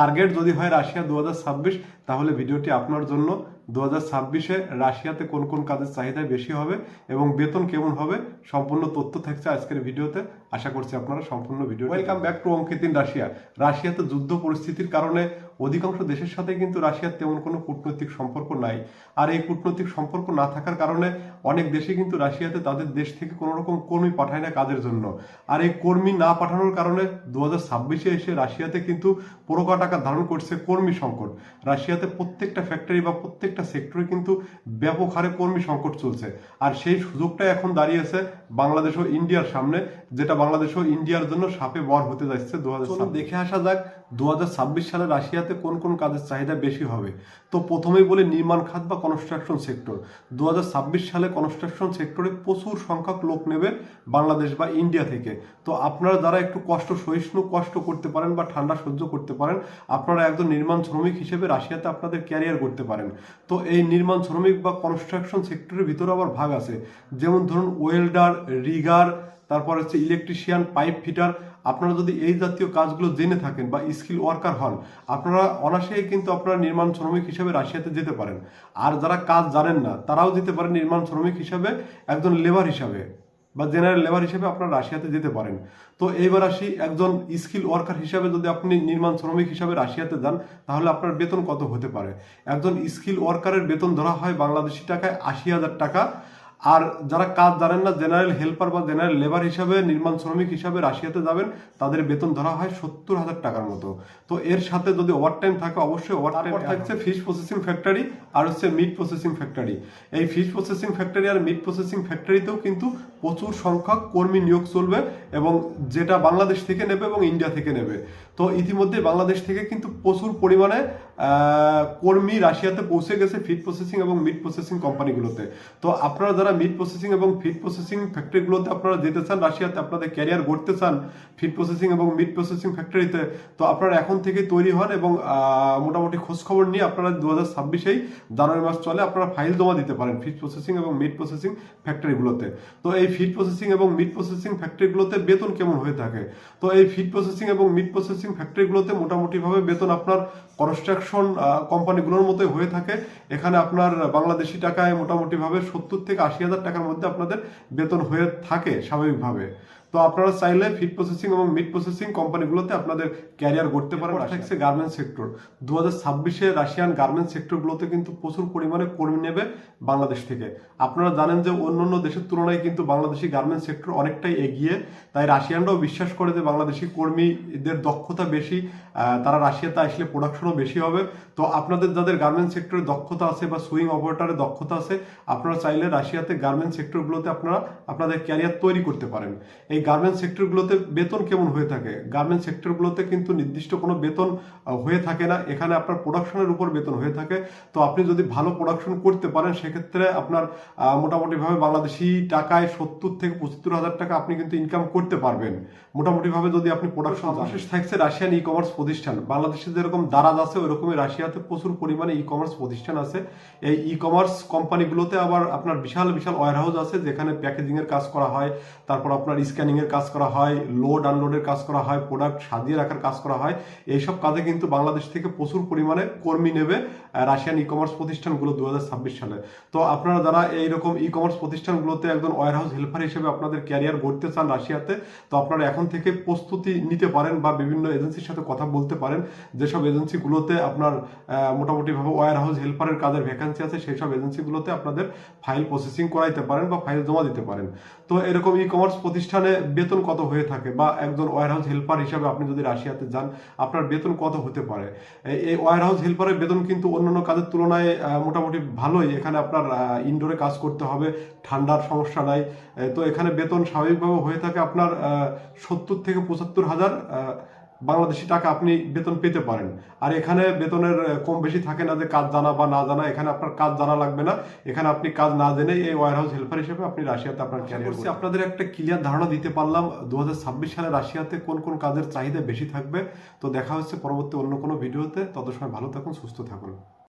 Target যদি হয় Russia দু হাজার ছাব্বিশ, তাহলে ভিডিওটি আপনার জন্য দু হাজার ছাব্বিশে রাশিয়াতে কোন কোন কাজের চাহিদা বেশি হবে এবং বেতন কেমন হবে সম্পূর্ণ তথ্য থাকছে আজকের ভিডিওতে। আশা করছি আপনারা সম্পূর্ণ video welcome back to Ankit in Russia রাশিয়াতে যুদ্ধ পরিস্থিতির কারণে অধিকাংশ দেশের সাথে কিন্তু রাশিয়ার তেমন কোনো কূটনৈতিক সম্পর্ক নাই। আর এই কূটনৈতিক সম্পর্ক না থাকার কারণে অনেক দেশে কিন্তু রাশিয়াতে তাদের দেশ থেকে কোনো রকম কর্মী পাঠায় না কাজের জন্য। আর এই কর্মী না পাঠানোর কারণে দু হাজার এসে রাশিয়াতে কিন্তু প্রকার টাকা ধারণ করছে কর্মী সংকট। রাশিয়াতে প্রত্যেকটা ফ্যাক্টরি বা প্রত্যেকটা সেক্টরে কিন্তু ব্যাপক হারে কর্মী সংকট চলছে। আর সেই সুযোগটা এখন দাঁড়িয়েছে বাংলাদেশ ও ইন্ডিয়ার সামনে, যেটা বাংলাদেশ ও ইন্ডিয়ার জন্য সাপে বর হতে যাচ্ছে দু হাজার দেখে আসা যাক দু হাজার ছাব্বিশ সালে রাশিয়াতে কোন কোন কাজের চাহিদা বেশি হবে। তো প্রথমেই বলি নির্মাণ খাত বা কনস্ট্রাকশন সেক্টর দু হাজার ছাব্বিশ সালে কনস্ট্রাকশন সেক্টরে প্রচুর সংখ্যক লোক নেবে বাংলাদেশ বা ইন্ডিয়া থেকে। তো আপনারা যারা একটু কষ্ট, সহিষ্ণু কষ্ট করতে পারেন বা ঠান্ডা সহ্য করতে পারেন, আপনারা একজন নির্মাণ শ্রমিক হিসেবে রাশিয়াতে আপনাদের ক্যারিয়ার করতে পারেন। তো এই নির্মাণ শ্রমিক বা কনস্ট্রাকশন সেক্টরের ভিতরে আবার ভাগ আছে। যেমন ধরুন ওয়েল্ডার রিগার তারপর হচ্ছে ইলেকট্রিশিয়ান পাইপ ফিটার আপনারা যদি এই জাতীয় কাজগুলো জেনে থাকেন বা স্কিল ওয়ার্কার হন, আপনারা অনায়াসেই কিন্তু আপনারা নির্মাণ শ্রমিক হিসেবে রাশিয়াতে যেতে পারেন। আর যারা কাজ জানেন না, তারাও যেতে পারেন নির্মাণ শ্রমিক হিসাবে, একজন লেবার হিসাবে বা জেনারেল লেবার হিসেবে আপনারা রাশিয়াতে যেতে পারেন। তো এইবার আসি, একজন স্কিল ওয়ার্কার হিসাবে যদি আপনি নির্মাণ শ্রমিক হিসাবে রাশিয়াতে যান, তাহলে আপনার বেতন কত হতে পারে? একজন স্কিল ওয়ার্কারের বেতন ধরা হয় বাংলাদেশি টাকায় আশি হাজার টাকা। আর যারা কাজ জানেন না জেনারেল হেল্পার বা জেনারেল লেবার হিসাবে নির্মাণ শ্রমিক হিসাবে রাশিয়াতে যাবেন তাদের বেতন ধরা হয় সত্তর হাজার টাকার মতো। তো এর সাথে যদি ওভার টাইম থাকে অবশ্যই ওভার টাইম থাকছে ফিশ প্রসেসিং ফ্যাক্টরি আর হচ্ছে মিট প্রসেসিং ফ্যাক্টরি এই ফিশ প্রসেসিং ফ্যাক্টরি আর মিট প্রসেসিং ফ্যাক্টরিতেও কিন্তু প্রচুর সংখ্যক কর্মী নিয়োগ চলবে এবং যেটা বাংলাদেশ থেকে নেবে এবং ইন্ডিয়া থেকে নেবে। তো ইতিমধ্যে বাংলাদেশ থেকে কিন্তু প্রচুর পরিমাণে কর্মী রাশিয়াতে পৌঁছে গেছে ফিড প্রসেসিং এবং মিট প্রসেসিং কোম্পানিগুলোতে। তো আপনারা যারা মিট প্রসেসিং এবং ফিড প্রসেসিং ফ্যাক্টরিগুলোতে আপনারা যেতে চান, রাশিয়াতে আপনাদের ক্যারিয়ার গড়তে চান ফিড প্রসেসিং এবং মিট প্রসেসিং ফ্যাক্টরিতে তো আপনারা এখন থেকে তৈরি হন এবং মোটামুটি খোঁজখবর নিয়ে আপনারা দু হাজার ছাব্বিশেই জানুয়ারি মাস চলে আপনারা ফাইল জমা দিতে পারেন ফিড প্রসেসিং এবং মিট প্রসেসিং ফ্যাক্টরিগুলোতে তো এই ফিড প্রসেসিং এবং মিট প্রসেসিং ফ্যাক্টরিগুলোতে বেতন কেমন হয়ে থাকে? তো এই ফিড প্রসেসিং এবং মিট প্রসেসিং ফ্যাক্টরিগুলোতে মোটামুটিভাবে বেতন আপনার কনস্ট্রাকশন কোম্পানিগুলোর মতোই হয়ে থাকে। এখানে আপনার বাংলাদেশি টাকায় মোটামুটিভাবে সত্তর থেকে আশি হাজার টাকার মধ্যে আপনাদের বেতন হয়ে থাকে স্বাভাবিকভাবে। তো আপনারা চাইলে ফিড প্রসেসিং এবং মিট প্রসেসিং কোম্পানিগুলোতে আপনাদের ক্যারিয়ার করতে পারেন থাকছে গার্মেন্টস সেক্টর দু হাজার ছাব্বিশে রাশিয়ান গার্মেন্টস সেক্টরগুলোতে কিন্তু প্রচুর পরিমাণে কর্মী নেবে বাংলাদেশ থেকে। আপনারা জানেন যে অন্য অন্য দেশের তুলনায় কিন্তু বাংলাদেশি গার্মেন্টস সেক্টর অনেকটাই এগিয়ে তাই রাশিয়ানরাও বিশ্বাস করে যে বাংলাদেশি কর্মীদের দক্ষতা বেশি তারা রাশিয়াতে আসলে প্রোডাকশনও বেশি হবে। তো আপনাদের যাদের গার্মেন্টস সেক্টরে দক্ষতা আছে বা সুইং অপারেটরের দক্ষতা আছে আপনারা চাইলে রাশিয়াতে গার্মেন্টস সেক্টরগুলোতে আপনারা আপনাদের ক্যারিয়ার তৈরি করতে পারেন। এই গার্মেন্টস সেক্টরগুলোতে বেতন কেমন হয়ে থাকে? গার্মেন্টস সেক্টরগুলোতে কিন্তু নির্দিষ্ট কোনো বেতন হয়ে থাকে না। এখানে আপনার প্রোডাকশনের উপর বেতন হয়ে থাকে। তো আপনি যদি ভালো প্রোডাকশন করতে পারেন সেক্ষেত্রে আপনার মোটামুটিভাবে বাংলাদেশি টাকায় সত্তর থেকে পঁচাত্তর হাজার টাকা আপনি কিন্তু ইনকাম করতে পারবেন। মোটামুটিভাবে যদি আপনি প্রোডাকশন সর্বশেষ থাকছে রাশিয়ান ই কমার্স প্রতিষ্ঠান। বাংলাদেশে যেরকম দারাজ আছে ওইরকমই রাশিয়াতে প্রচুর পরিমাণে ই কমার্স প্রতিষ্ঠান আছে। এই ই কমার্স কোম্পানিগুলোতে আবার আপনার বিশাল বিশাল ওয়ার হাউস আছে যেখানে প্যাকেজিং এর কাজ করা হয়। তারপর আপনার স্ক্যানিং এর কাজ করা হয় লোড আনলোডের কাজ করা হয় প্রোডাক্ট সাজিয়ে রাখার কাজ করা হয়, এইসব কাজে কিন্তু বাংলাদেশ থেকে প্রচুর পরিমাণে কর্মী নেবে রাশিয়ান ই কমার্স প্রতিষ্ঠানগুলো দু হাজার ছাব্বিশ সালে। তো আপনারা যারা এইরকম ই কমার্স প্রতিষ্ঠানগুলোতে একজন ওয়ার হাউস হেল্পার হিসেবে আপনাদের ক্যারিয়ার গড়তে চান রাশিয়াতে, তো আপনারা এখন থেকে প্রস্তুতি নিতে পারেন বা বিভিন্ন এজেন্সির সাথে কথা বলতে পারেন। যেসব এজেন্সিগুলোতে আপনার মোটামুটিভাবে ওয়ার হাউস হেল্পারের কাজের ভ্যাকান্সি আছে সেই সব এজেন্সিগুলোতে আপনাদের ফাইল প্রসেসিং করাইতে পারেন বা ফাইল জমা দিতে পারেন। তো এরকম ই কমার্স প্রতিষ্ঠানে বেতন কত হয়ে থাকে বা একজন ওয়ার হাউস হেল্পার হিসাবে আপনি যদি রাশিয়াতে যান, আপনার বেতন কত হতে পারে? এই- এই ওয়ার হাউস হেল্পারের বেতন কিন্তু অন্যান্য কাজের তুলনায় মোটামুটি ভালোই। এখানে আপনার ইনডোরে কাজ করতে হবে, ঠান্ডার সমস্যা নাই। তো এখানে বেতন স্বাভাবিকভাবে হয়ে থাকে আপনার সত্তর থেকে পঁচাত্তর হাজার। বাংলাদেশি টাকা আপনি বেতন পেতে পারেন। আর এখানে বেতনের কম বেশি থাকে না যে কাজ জানা বা না জানা এখানে আপনার কাজ জানা লাগবে না। এখানে আপনি কাজ না জেনে এই ওয়ার হাউস হেল্পার হিসেবে আপনি রাশিয়াতে আপনার ক্যারিয়ার করছি আপনাদের একটা ক্লিয়ার ধারণা দিতে পারলাম দু হাজার ছাব্বিশ সালে রাশিয়াতে কোন কোন কাজের চাহিদা বেশি থাকবে? তো দেখা হচ্ছে পরবর্তী অন্য কোনো ভিডিওতে। তত সময় ভালো থাকুন সুস্থ থাকুন।